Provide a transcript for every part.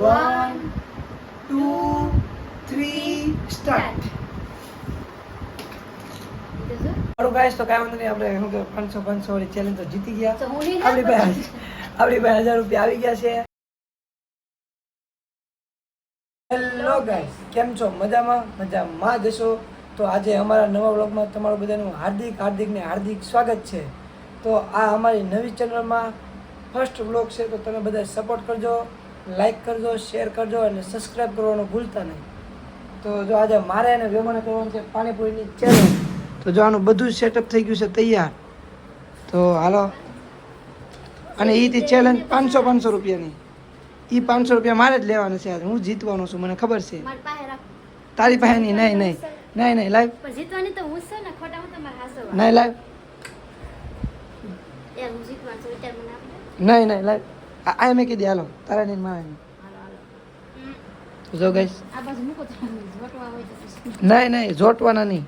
One two three start મારું guys તો કાંઈ વાંધો નહીં આપણે શું કે પાંચસો પાંચસો વાળી ચેલેન્જ તો જીતી ગયા. આપણી પાસે આપણી પાસે હજાર રૂપિયા આવી ગયા છે. હેલો ગાઈસ કેમ છો? મજામાં? મજામાં જશો તો આજે અમારા નવા બ્લોગમાં તમારું બધાનું હાર્દિક હાર્દિક ને હાર્દિક સ્વાગત છે. તો આ અમારી નવી ચેનલમાં ફર્સ્ટ વ્લોગ છે તો તમે બધા સપોર્ટ કરજો. લાઈક કરજો શેર કરજો અને સબસ્ક્રાઈબ કરવાનું ભૂલતા નહીં. તો જો આજે મારે અને વેમાને કરવાનું છે પાણીપુરીની ચેલેન્જ તો જો આનું બધું સેટઅપ થઈ ગયું છે તૈયાર. તો હાલો. અને એ ચેલેન્જ પાંચસો પાંચસો રૂપિયાની. એ પાંચસો રૂપિયા મારે જ લેવાના છે આજે. હું જીતવાનો છું મને ખબર છે. તારી પાસે નહીં નહીં નહીં. નહીં નહીં લાઈવ જીતવાની તો હું છું ને ખોટા હું તમારે હાસવા. નહીં લાઈવ નહીં નહીં લાઈવ આ મેં કીધી હાલો તારા હમ. તો જો ગઈશ. નહીં નહીં જોટવાના નહીં.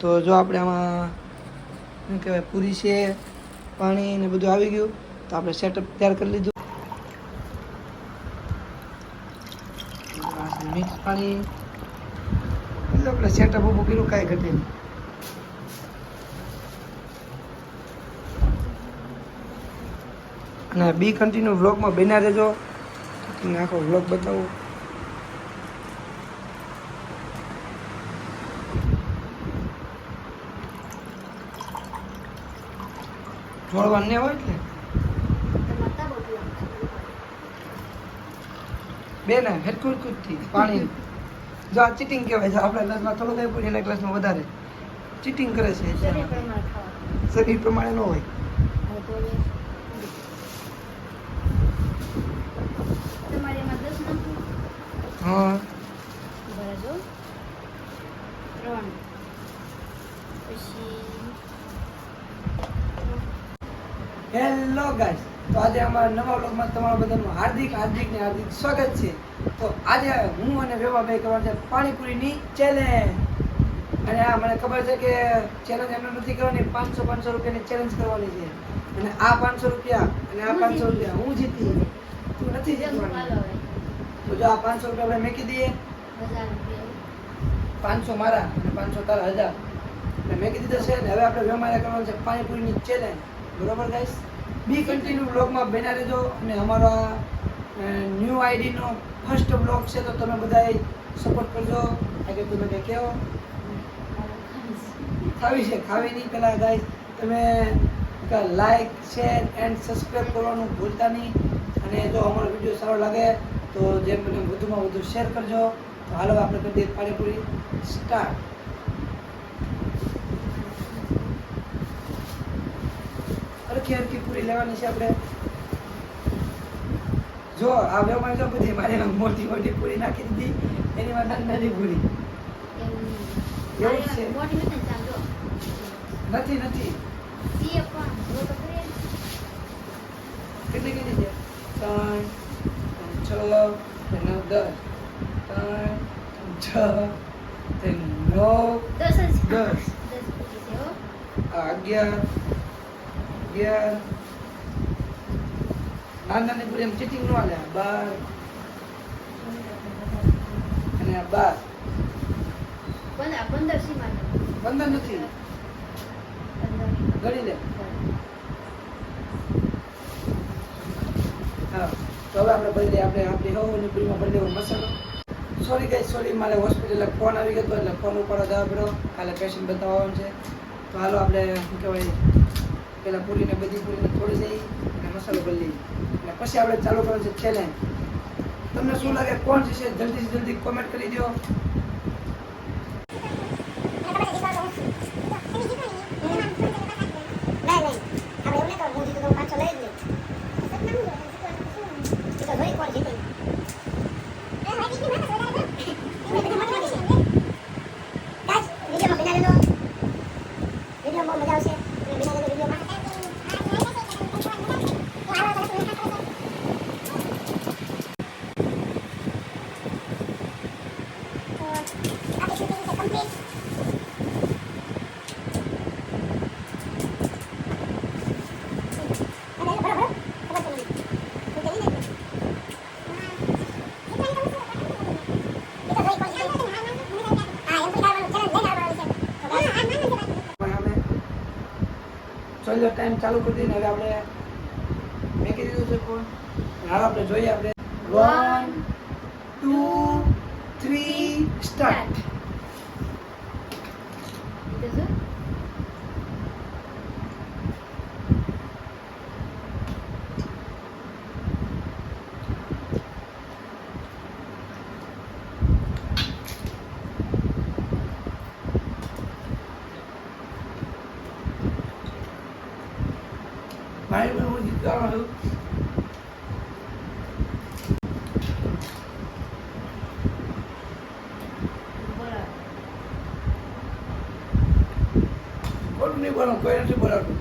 તો જો આપણે આમાં શું કહેવાય પૂરી છે પાણી ને બધું આવી ગયું તો આપણે સેટઅપ તૈયાર કરી લીધું મિક્સ પાણી એટલે આપણે સેટઅપ ઊભું કર્યું કાંઈ ઘટે નહીં અને બી કન્ટિન્યુ વ્લોગમાં બન્યા રહેજો. તમને આખો વ્લોગ બતાવું. જોડવા ને હોય એટલે. બે ને હેરકુર કૂદથી પાણી. જો આ ચીટિંગ કહેવાય છે. આપણા ક્લાસમાં થોડું કઈ પૂરી એના ગ્લાસમાં વધારે. ચીટિંગ કરે છે. શરીર પ્રમાણે ન હોય હવે તો હવે. તમારે એમાં દસ નાખવું હા. બરાબર ત્રણ. પછી હેલો ગાઈસ તો આજે અમારા નવા બ્લોગમાં તમારા બધાનું હાર્દિક હાર્દિક ને હાર્દિક સ્વાગત છે. તો આજે હું અને વેવાભાઈ કરવા છે પાણીપુરીની ચેલેન્જ અને આ મને ખબર છે કે ચેલેન્જ એમને નથી કરવાની પાંચસો પાંચસો રૂપિયાની ચેલેન્જ કરવાની છે. અને આ પાંચસો રૂપિયા અને આ પાંચસો રૂપિયા હું જીતી. તું નથી જીતવાની. તો જો આ પાંચસો રૂપિયા આપણે મેકી દઈએ. પાંચસો મારા અને પાંચસો તારા હજાર. એટલે મેકી દીધો છે ને હવે આપણે વ્યવહાર કરવાનું છે પાણીપુરીની ચેલેન્જ બરોબર ગાઈસ બી કન્ટિન્યુ બ્લોગમાં બન્યા રહેજો અને અમારા ન્યૂ આઈડીનો ફર્સ્ટ બ્લોગ છે તો તમે બધાએ સપોર્ટ કરજો. આગળ તમે કંઈ કહો? ખાવી છે, ખાવી નહીં પેલા ગાઈસ તમે લાઈક શેર એન્ડ સબસ્ક્રાઈબ કરવાનું ભૂલતા નહીં. અને જો અમારો વીડિયો સારો લાગે તો જે મને વધુમાં વધુ શેર કરજો. તો હાલો આપણે કરી દઈએ પાણીપુરી સ્ટાર્ટ હરખી હરખી પૂરી લેવાની છે આપણે. જો આ વ્યવહાર જો બધી મારી મોટી મોટી પૂરી નાખી દીધી. એની માં નાની નાની પૂરી. એવું છે. નથી. નથી નથી સીએ પણ જો તો ખરી. કેટલી કેટલી છે ત્રણ ત્રણ, છ ત્રણ, નવ દસ ત્રણ છ નવ દસ અગિયાર અગિયાર નાની નાની પૂરી એમ ચીટિંગ ન હાલે બાર અને આ બાર પંદર નથી ગણી લે હા હવે આપણે દઈએ આપણે આપણી અને પૂરીમાં દેવો મસાલો. સોરી ગઈ સોરી મારે હોસ્પિટલે ફોન આવી ગયો એટલે ફોન ઉપર જવા પડ્યો. કાલે પેશન્ટ બતાવવાનું છે. તો હાલો આપણે, શું કહેવાય, પેલા પૂરીને બધી પૂરીને થોડી દઈ અને મસાલો લઈએ. અને પછી આપણે ચાલુ કરવાનું છે ચેલેન્જ તમને શું લાગે, કોણ છે જલ્દીથી જલ્દી કોમેન્ટ કરી દો જો ટાઈમ ચાલુ કરી દઈને હવે આપણે મેકી દીધું છે ફોન હાલ આપણે જોઈએ આપણે. વન ટુ થ્રી સ્ટાર્ટ એટલે શું? મારી પણ હું જીતવાનો છું બરાબર. ખોટું નહીં બોલવાનું કોઈ નથી બોલાવતું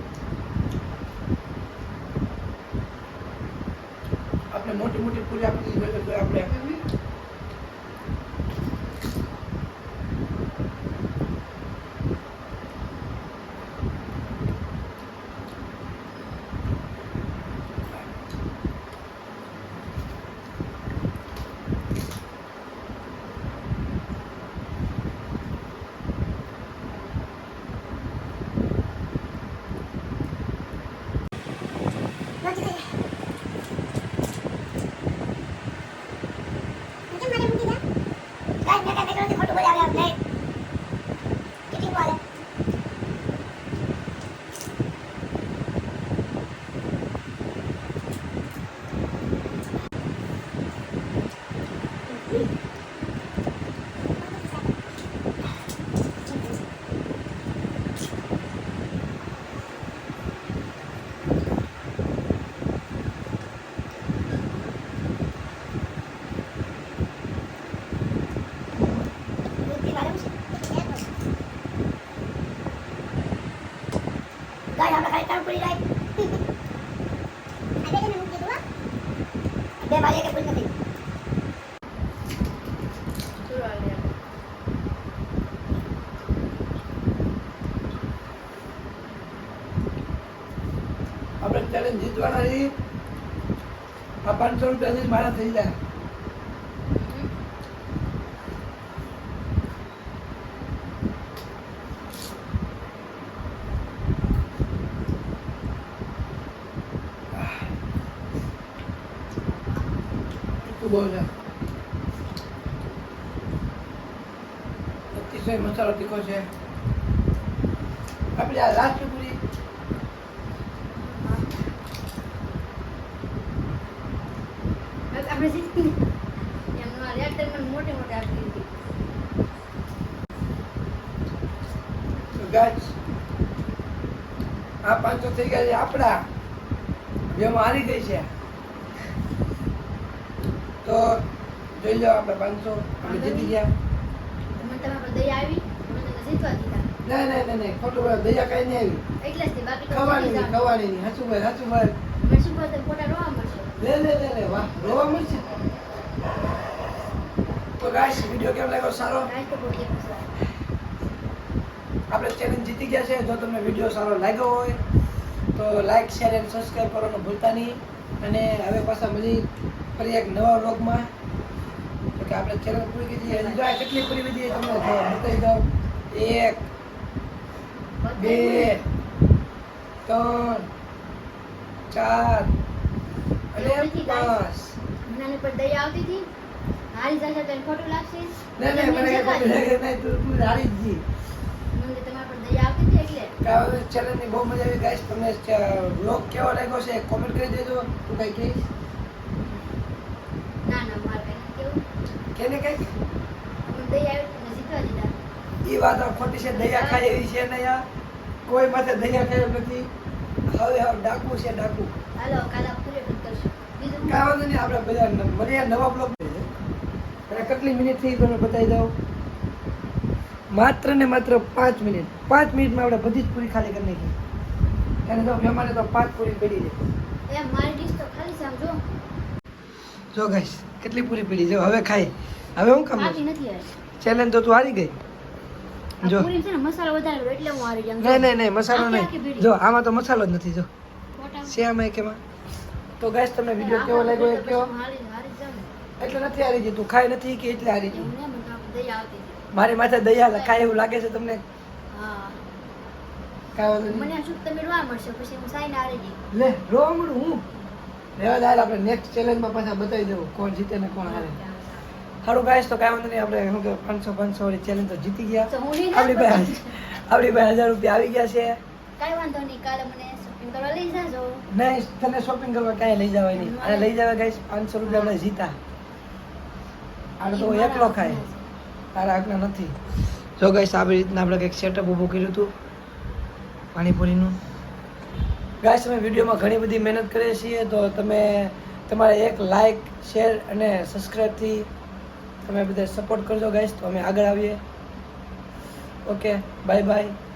આપણે મોટી મોટી પૂરી આપી દીધી હોય તો આપણે હમ. શું હાલે? આપણે ચેલેન્જ જીતવાના આ પાંચસો રૂપિયાથી મારા થઈ જાય બોલ અતિશય મસાલો તીખો છે આપણે આ લાસ્ટ પૂરી આપણે એમનો reactor મને મોટે મોટે આપી દીધી. ગાઈસ આ પાંચસો થઈ ગયા છે આપણા જેમાં હારી ગઈ છે તો જોઈ લો આપણે પાંચસો આપણે જીતી ગયા. ના ના ના ના ખોટું બોલો દયા કઈ નહીં આવી. ખવાની નહીં. ખવાની નહીં હાચું ભાઈ હાચું ભાઈ લે લે લે લે વાહ રોવા મળશે. તો ગાઈસ વિડિયો કેમ લાગ્યો? સારો. આપણે ચેલેન્જ જીતી ગયા છે. જો તમને વીડિયો સારો લાગ્યો હોય તો લાઈક શેર અને સબસ્ક્રાઈબ કરવાનું ભૂલતા નહીં. અને હવે પાછા મળી ફરી એક નવા વ્લોગમાં. કે આપણે ચેનલ પૂરી કરી દીધી એન્જોય કેટલી પૂરી કરી તમને બતાવી દઉં એક બે ત્રણ ચાર અને પાંચ. મને આની પર દયા આવતી હતી. હારી જશે તો ખોટું લાગશે નહીં નહીં મને ખોટું લાગે નહીં તું તું હારી જ જી મને તમારા પર દયા આવતી હતી એટલે. ચેનલની બહુ મજા આવી. ગાઈસ તમને વ્લોગ કેવો લાગ્યો છે? કોમેન્ટ કરી દેજો. તું કઈ કહીશ ના ના મારે કઈ નથી કેવું કેને કઈ એ વાત આ ખોટી છે દયા ખાય એવી છે ને યાર? કોઈ માથે દયા ખાય નથી. હવે હવે ડાકુ છે ડાકુ. હાલો કાલે પૂરે કરશું. બીજું? કાંઈ વાંધો નહીં આપણે બધા મળીએ નવા બ્લોગ અને કેટલી મિનિટ થઈ તમને બતાવી દઉં? માત્ર ને માત્ર પાંચ મિનિટ પાંચ મિનિટમાં આપણે બધી જ પૂરી ખાલી કરી નાખી. એને તો મહેમાને તો પાંચ પૂરી પડી છે એ મારી ડીશ તો ખાલી આમ જો ગાઈસ કેટલી પૂરી પડી જો હવે ખાઈ. હવે હું કામ નથી ચેલેન્જ તો તું હારી ગઈ. જો. મસાલો વધારે એટલે હું હારી જાઉં નહીં નહીં નહીં મસાલો નહીં. જો આમાં તો મસાલો જ નથી જો. શ્યામ કે તો ગાઈસ તમને વીડિયો કેવો લાગ્યો એ કયો. એટલે નથી હારી ગઈ તું? ખાઈ નથી કે એટલે હારી ગઈ? મારી માથે દયા લખાય એવું લાગે છે તમને? મને શું તમે રોવા મળશે પછી હું સાઈને હારી જઈ લે રોવા મળું હું? રેવા દાર આપણે નેક્સ્ટ ચેલેન્જમાં પાછા બતાવી દેવું કોણ જીતે ને કોણ હારે. સારું ગાઈશ તો કાંઈ વાંધો નહીં આપણે શું કે પાંચસો પાંચસો વાળી ચેલેન્જ તો જીતી ગયા. આપણી પાસે આપણી પાસે હજાર રૂપિયા આવી ગયા છે. કાંઈ વાંધો નહીં કાલે મને શોપિંગ કરવા લઈ જાજો. નહીં તને શોપિંગ કરવા કાંઈ લઈ જવાય નહીં. અને લઈ જવા ગાઈશ પાંચસો રૂપિયા આપણે જીતા. આને તો એકલો ખાય. તારા આગળ નથી. જો ગાઈશ આવી રીતના આપણે કંઈક સેટઅપ ઊભું કર્યું હતું પાણીપુરીનું. ગાઈસ, અમે વિડીયોમાં ઘણી બધી મહેનત કરીએ છીએ, તો તમે તમારા એક લાઇક શેર અને સબસ્ક્રાઈબથી તમે બધા સપોર્ટ કરજો ગાઈસ, તો અમે આગળ આવીએ. Okay bye bye